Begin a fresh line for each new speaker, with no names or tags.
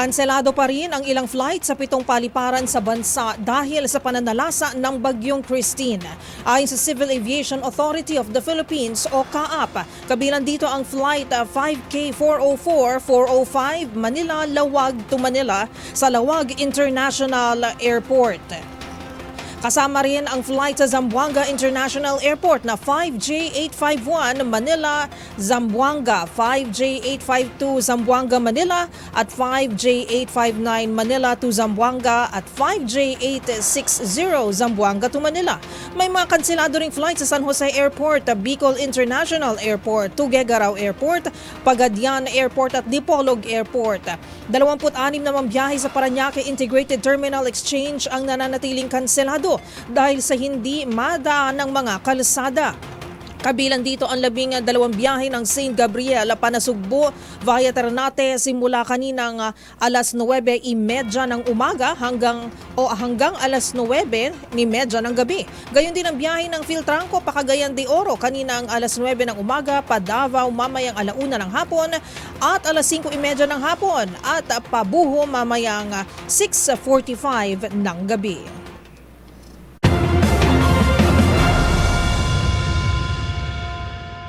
Kanselado pa rin ang ilang flight sa pitong paliparan sa bansa dahil sa pananalasa ng bagyong Christine. Ayon sa Civil Aviation Authority of the Philippines o CAAP, kabilang dito ang flight uh, 5K404-405 Manila Lawag to Manila sa Lawag International Airport. Kasama rin ang flight sa Zamboanga International Airport na 5J851 Manila, Zamboanga, 5J852 Zamboanga, Manila at 5J859 Manila to Zamboanga at 5J860 Zamboanga to Manila. May mga kansilado ring flight sa San Jose Airport, Bicol International Airport, Tuguegarao Airport, Pagadian Airport at Dipolog Airport. 26 namang biyahe sa Paranaque Integrated Terminal Exchange ang nananatiling kanselado dahil sa hindi madaan ng mga kalsada. Kabilang dito ang labing dalawang biyahe ng St. Gabriel Panasugbo via Ternate simula kaninang ah, alas 9.30 ng umaga hanggang o hanggang alas 9.30 ng gabi. Gayon din ang biyahe ng Filtranco Pacagayan de Oro kaninang alas 9 ng umaga pa Davao mamayang alauna ng hapon at alas 5.30 ng hapon at ah, pabuho mamayang ah, 6.45 ng gabi.